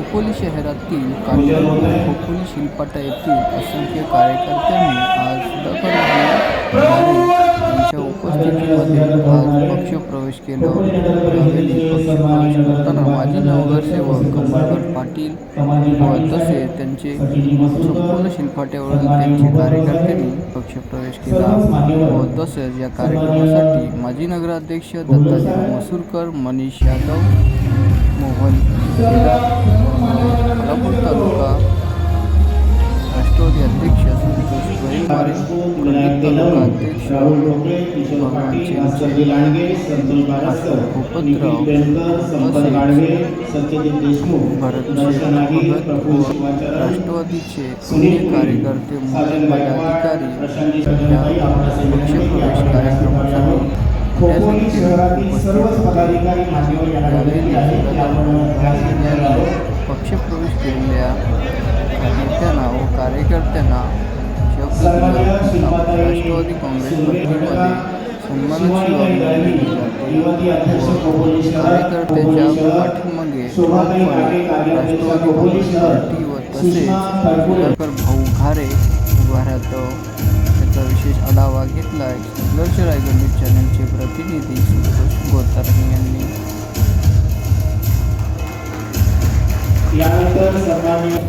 खोपोली शहरातील कार्यालय खोपोली शिलपाटा येथील असंख्य कार्यकर्त्यांनी आज दखल त्यांच्या यांच्या उपस्थितीमध्ये आज पक्षप्रवेश केला. यावेळी पक्षप्रवेश करताना माजी नगरसेवक कमलकर पाटील व तसे त्यांचे संपूर्ण शिल्पाट्यावरून त्यांचे कार्यकर्त्यांनी पक्षप्रवेश केला व तसेच या कार्यक्रमासाठी माजी नगराध्यक्ष दत्ताजी मसूरकर मनीष यादव મોહન અલગપુર તાલુકા રાષ્ટ્રીય અધ્યક્ષ સુરેશભાઈ તાલુકા અધ્યક્ષ રાષ્ટ્રવાદી છે. સુનિલ કાર્યકર તે અધિકારી પ્રવેશ કાર્યક્રમો मोठे पदाधिकारी या पक्षप्रवेश कार्यक्रमासाठी मोठ्या संख्येने उपस्थित होते. यावेळी यांनी पक्षप्रवेश केलेल्या नेत्यांना व कार्यकर्त्यांना राष्ट्रवादी काँग्रेस पक्षामध्ये सन्मानाची कार्यकर्त्याच्या पाठीमागे राष्ट्रवादी काँग्रेस पार्टी व तसेच भाऊ घारे उभा राहतो. विशेष आढावा घेतला संघर्ष रायगड न्यूज चॅनलचे प्रतिनिधी संतोष गोतारणी यांनी. यानंतर सन्मान्य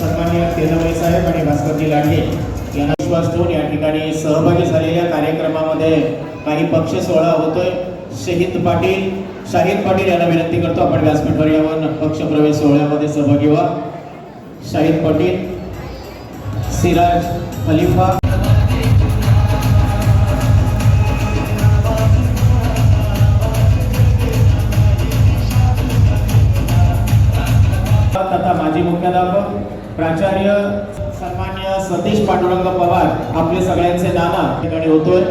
सन्मान्य तेजमय साहेब आणि भास्करजी लांडे यांना विश्वास ठेवून या ठिकाणी सहभागी झालेल्या कार्यक्रमामध्ये काही पक्ष सोहळा होतोय. शहीद पाटील शाहिद पाटील यांना विनंती करतो आपण व्यासपीठावर यावं पक्ष प्रवेश सोहळ्यामध्ये सहभागी व्हा. शाहिद पाटील सिराज खलिफा. तथा माजी मुख्याध्यापक प्राचार्य सन्मान्य सतीश पांडुरंग पवार आपले सगळ्यांचे नाना ठिकाणी होतोय.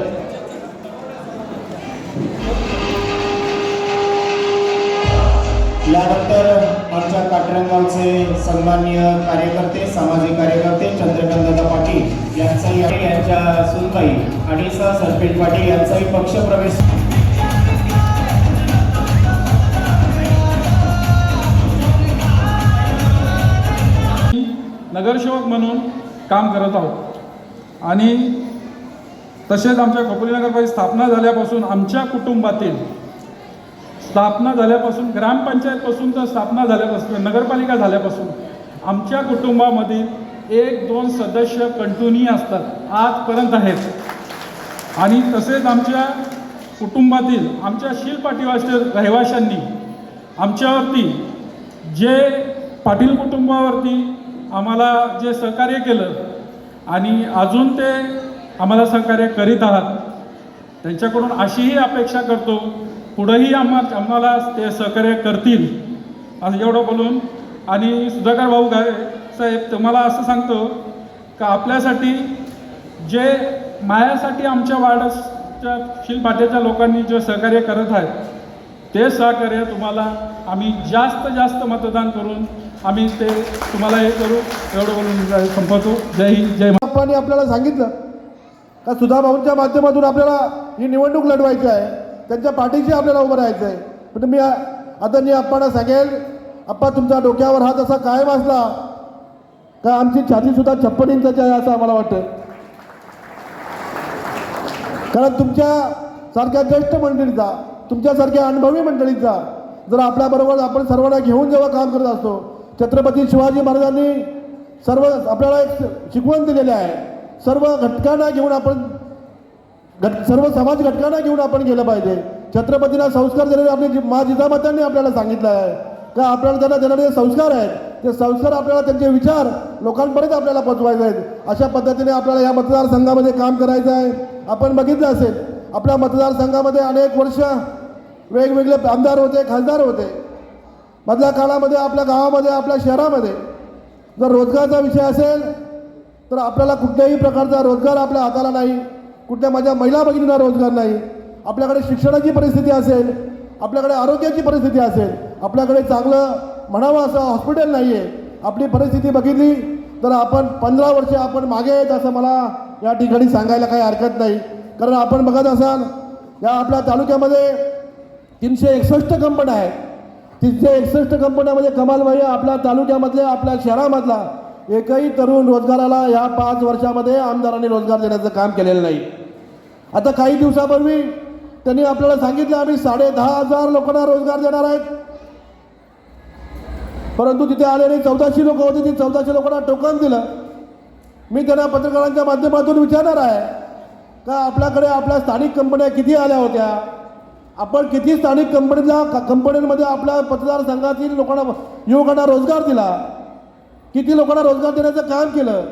यानंतर आमच्या काटरंगावचे सन्मान्य कार्यकर्ते सामाजिक कार्यकर्ते चंद्रकांतदादा पाटील यांचाही आणि यांच्या सुनबाई आणि सह सरपंच पाटील यांचाही पक्षप्रवेश नगरसेवक म्हणून काम करत आहोत. आणि तसेच आमच्या खोपोली नगरपालिका स्थापना झाल्यापासून आमच्या कुटुंबातील स्थापना झाल्यापासून ग्रामपंचायतपासून तर स्थापना झाल्यापासून नगरपालिका झाल्यापासून आमच्या कुटुंबामधील एक दोन सदस्य कंटिन्यू असतात आजपर्यंत आहेत. आणि तसेच आमच्या कुटुंबातील आमच्या शीलपाटीवासी रहिवाशांनी आमच्यावरती जे पाटील कुटुंबावरती आम्हाला जे सहकार्य केलं आणि अजून ते आम्हाला सहकार्य करीत आहात त्यांच्याकडून अशीही अपेक्षा करतो पुढंही आम्हा आम्हाला ते सहकार्य करतील असं एवढं बोलून. आणि सुधाकर भाऊ गावे साहेब तुम्हाला असं सांगतो का आपल्यासाठी जे मायासाठी आमच्या वार्डाच्या शिलपाट्याच्या लोकांनी जे सहकार्य करत आहेत ते सहकार्य तुम्हाला आम्ही जास्त जास्त मतदान करून आम्ही ते तुम्हाला हे करू एवढं बोलून संपवतो. जय हिंद जय महाराष्ट्र. आपल्याला सांगितलं का सुधाभाऊंच्या माध्यमातून आपल्याला ही निवडणूक लढवायची आहे? त्यांच्या पाठीशी आपल्याला उभं राहायचं आहे म्हणजे पण मी आदरणीय आप्पांना सांगेल आप्पा तुमच्या डोक्यावर हात असा कायम असला का आमची छातीसुद्धा छप्पन इंचाची आहे असं आम्हाला वाटतं कारण तुमच्या सारख्या ज्येष्ठ मंडळीचा तुमच्यासारख्या अनुभवी मंडळीचा जर आपल्याबरोबर आपण सर्वांना घेऊन जेव्हा काम करत असतो छत्रपती शिवाजी महाराजांनी सर्व आपल्याला एक शिकवण दिलेली आहे. सर्व घटकांना घेऊन आपण घट सर्व समाज घटकांना घेऊन आपण गेलं पाहिजे. छत्रपतीला संस्कार देणारे आपले जी- मा जिजामात्यांनी आपल्याला सांगितलं आहे. का आपल्याला त्यांना देणारे संस्कार आहेत ते संस्कार आपल्याला त्यांचे विचार लोकांपर्यंत आपल्याला पोचवायचे आहेत. अशा पद्धतीने आपल्याला या मतदारसंघामध्ये काम करायचं आहे. आपण बघितलं असेल आपल्या मतदारसंघामध्ये अनेक वर्ष वेगवेगळे आमदार होते खासदार होते. मधल्या काळामध्ये आपल्या गावामध्ये आपल्या शहरामध्ये जर रोजगारचा विषय असेल तर आपल्याला कुठल्याही प्रकारचा रोजगार आपल्या हाताला नाही. कुठल्या माझ्या महिला भगिनींना रोजगार नाही. आपल्याकडे शिक्षणाची परिस्थिती असेल आपल्याकडे आरोग्याची परिस्थिती असेल आपल्याकडे चांगलं म्हणावं असं हॉस्पिटल नाही आहे आपली परिस्थिती बघितली तर आपण पंधरा वर्ष आपण मागे आहेत असं मला या ठिकाणी सांगायला काही हरकत नाही. कारण आपण बघत असाल या आपल्या तालुक्यामध्ये तीनशे एकसष्ट कंपन्या आहेत. तीनशे एकसष्ट कंपन्यामध्ये कमालबाई आपल्या तालुक्यामधल्या आपल्या शहरामधला एकही तरुण रोजगाराला या पाच वर्षामध्ये आमदारांनी रोजगार देण्याचं काम केलेलं नाही. आता काही दिवसापूर्वी त्यांनी आपल्याला सांगितलं आम्ही साडे दहा हजार लोकांना रोजगार देणार आहेत. परंतु तिथे आलेले चौदाशे लोक होते ते चौदाशे लोकांना टोकन दिलं. मी त्यांना पत्रकारांच्या माध्यमातून विचारणार आहे का आपल्याकडे आपल्या स्थानिक कंपन्या किती आल्या होत्या? आपण किती स्थानिक कंपनीला क- कंपन्यांमध्ये आपल्या मतदारसंघातील लोकांना युवकांना रोजगार दिला? किती लोकांना रोजगार देण्याचं काम केलं?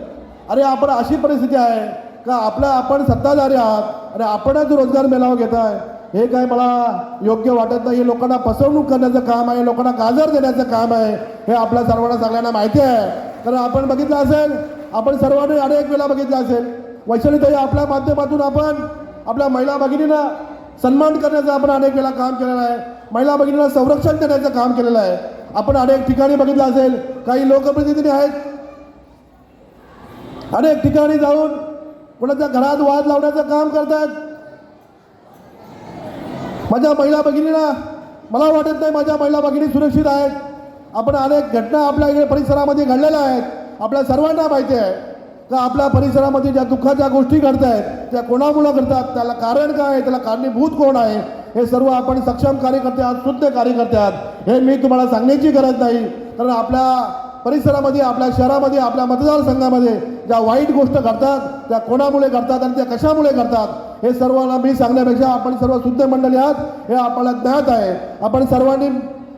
अरे आपण अशी परिस्थिती आहे का आपला आपण सत्ताधारी आहात? आणि आपणच रोजगार मेळावा घेत आहे हे काय मला योग्य वाटत नाही हे लोकांना फसवणूक करण्याचं काम आहे. लोकांना गाजर देण्याचं काम आहे. हे आपल्या सर्वांना सगळ्यांना माहिती आहे. कारण आपण बघितलं असेल आपण सर्वांनी अनेक वेळा बघितलं असेल वैशालीताई आपल्या माध्यमातून आपण आपल्या महिला भगिनींना सन्मान करण्याचं आपण अनेक वेळा काम केलेलं आहे. महिला भगिनींना संरक्षण देण्याचं काम केलेलं आहे. आपण अनेक ठिकाणी बघितलं असेल काही लोकप्रतिनिधी आहेत. अनेक ठिकाणी जाऊन कोणाच्या घरात वाद लावण्याचं काम करतात माझ्या महिला भगिनीला मला वाटत नाही माझ्या महिला भगिनी सुरक्षित आहेत. आपण अनेक घटना आपल्या इकडे परिसरामध्ये घडलेल्या आहेत. आपल्या सर्वांना माहिती आहे का आपल्या परिसरामध्ये ज्या दुःखाच्या गोष्टी घडत आहेत त्या कोणामुळं घडतात त्याला कारण काय आहे त्याला कारणीभूत कोण आहे हे सर्व आपण सक्षम कार्यकर्ते आहात शुद्ध कार्यकर्ते आहात. हे मी तुम्हाला सांगण्याची गरज नाही. कारण आपल्या परिसरामध्ये आपल्या शहरामध्ये आपल्या मतदारसंघामध्ये ज्या वाईट गोष्ट घडतात त्या कोणामुळे घडतात आणि त्या कशामुळे घडतात हे सर्वांना मी सांगण्यापेक्षा आपण सर्व शुद्ध मंडळी आहात हे आपल्याला ज्ञात आहे. आपण सर्वांनी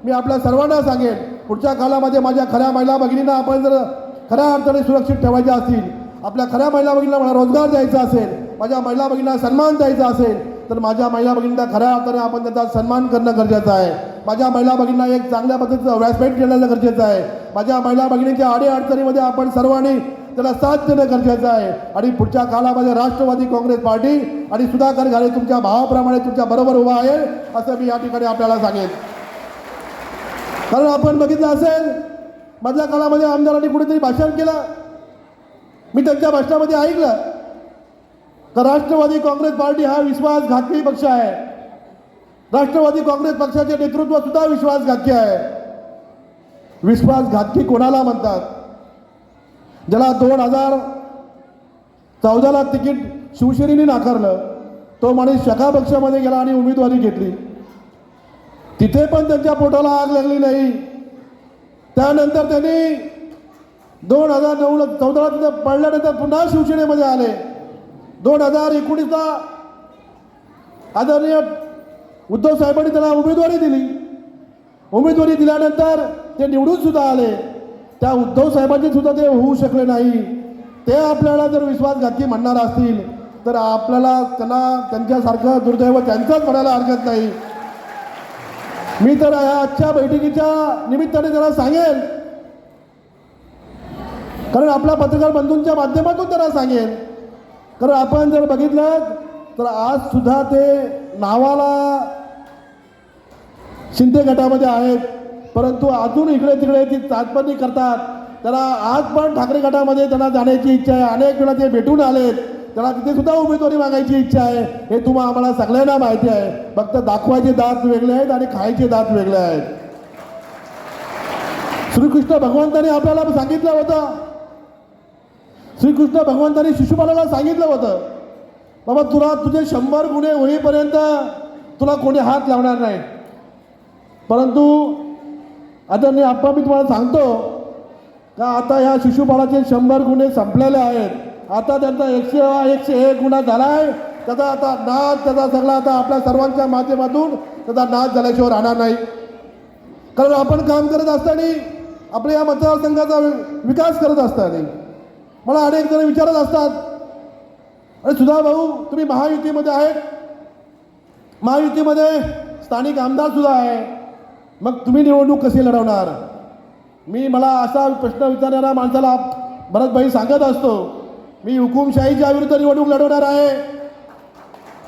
मी आपल्या सर्वांना सांगेन पुढच्या काळामध्ये माझ्या खऱ्या महिला भगिनींना आपण जर खऱ्या अर्थाने सुरक्षित ठेवायच्या असतील आपल्या खऱ्या महिला भगिनीला मला रोजगार द्यायचा असेल माझ्या महिला भगिनीला सन्मान द्यायचा असेल तर माझ्या महिला भगिनींना खऱ्या अर्थाने आपण त्यांचा सन्मान करणं गरजेचं आहे. माझ्या महिला भगिनींना एक चांगल्या पद्धतीचं व्यासपीठ देण्याचं गरजेचं आहे. माझ्या महिला भगिनींच्या अडीअडचणीमध्ये आपण सर्वांनी त्याला साथ देणं गरजेचं आहे. आणि पुढच्या काळामध्ये राष्ट्रवादी काँग्रेस पार्टी आणि सुधाकर घाले तुमच्या भावाप्रमाणे तुमच्या बरोबर उभा आहे असं मी या ठिकाणी आपल्याला सांगेन. कारण आपण बघितलं असेल मधल्या काळामध्ये आमदारांनी कुठेतरी भाषण केलं. मी त्यांच्या भाषणामध्ये ऐकलं. तर राष्ट्रवादी काँग्रेस पार्टी हा विश्वासघातकी पक्ष आहे. राष्ट्रवादी काँग्रेस पक्षाचे नेतृत्व सुद्धा विश्वासघातकी आहे. विश्वासघातकी कोणाला म्हणतात? ज्याला दोन हजार चौदाला तिकीट शिवसेनेने नाकारलं तो माणूस शका पक्षामध्ये गेला आणि उमेदवारी घेतली. तिथे पण त्यांच्या पोटाला आग लागली नाही. त्यानंतर त्यांनी दोन हजार नऊला चौदाला तिथं पडल्यानंतर पुन्हा शिवसेनेमध्ये आले. दोन हजार एकोणीसला आदरणीय उद्धव साहेबांनी त्याला उमेदवारी दिली. उमेदवारी दिल्यानंतर ते निवडून सुद्धा आले. त्या उद्धव साहेबांचे सुद्धा ते होऊ शकले नाही. ते आपल्याला जर विश्वासघातकी म्हणणार असतील तर आपल्याला त्यांना त्यांच्यासारखं दुर्दैव त्यांचंच म्हणायला हरकत नाही. मी तर या आजच्या बैठकीच्या निमित्ताने त्यांना सांगेन. कारण आपला पत्रकार बंधूंच्या माध्यमातून त्यांना सांगेन. कारण आपण जर बघितलं तर आज सुद्धा ते नावाला शिंदे गटामध्ये आहेत परंतु अजून इकडे तिकडे ती चाचपणी करतात. त्याला आज पण ठाकरे गटामध्ये त्यांना जाण्याची इच्छा आहे. अनेक वेळा ते भेटून आलेत. त्याला तिथे सुद्धा उमेदवारी मागायची इच्छा आहे. हे तुम्हा आम्हाला सगळ्यांना माहिती आहे. फक्त दाखवायचे दात वेगळे आहेत आणि खायचे दात वेगळे आहेत. श्रीकृष्ण भगवंताने आपल्याला सांगितलं होतं. श्रीकृष्ण भगवंताने शिशुपालाला सांगितलं होतं. बाबा तुला तुझे शंभर गुन्हे होईपर्यंत तुला कोणी हात लावणार नाही. परंतु आता मी आप्पा मी तुम्हाला सांगतो का आता ह्या शिशुपाळाचे शंभर गुन्हे संपलेले आहेत. आता त्यांचा एकशे एकशे एक गुन्हा झाला आहे त्याचा आता नाच त्याचा सगळा आता आपल्या सर्वांच्या माध्यमातून त्याचा नाच झाल्याशिवाय राहणार नाही. कारण आपण काम करत असताना आपल्या या मतदारसंघाचा विकास करत असताना मला अनेक जण विचारत असतात अरे सुधा भाऊ तुम्ही महायुतीमध्ये आहेत. महायुतीमध्ये स्थानिक आमदार सुद्धा आहे. मग तुम्ही निवडणूक कशी लढवणार? मी मला असा प्रश्न विचारणाऱ्या माणसाला भरतभाई सांगत असतो मी हुकुमशाहीच्या विरुद्ध निवडणूक लढवणार आहे.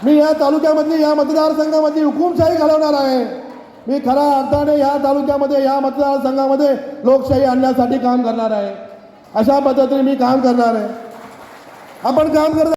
मी या तालुक्यामधली या मतदारसंघामध्ये हुकुमशाही घालवणार आहे. मी खऱ्या अर्थाने या तालुक्यामध्ये या मतदारसंघामध्ये लोकशाही आणण्यासाठी काम करणार आहे. अशा पद्धतीने मी काम करणार आहे. आपण काम करत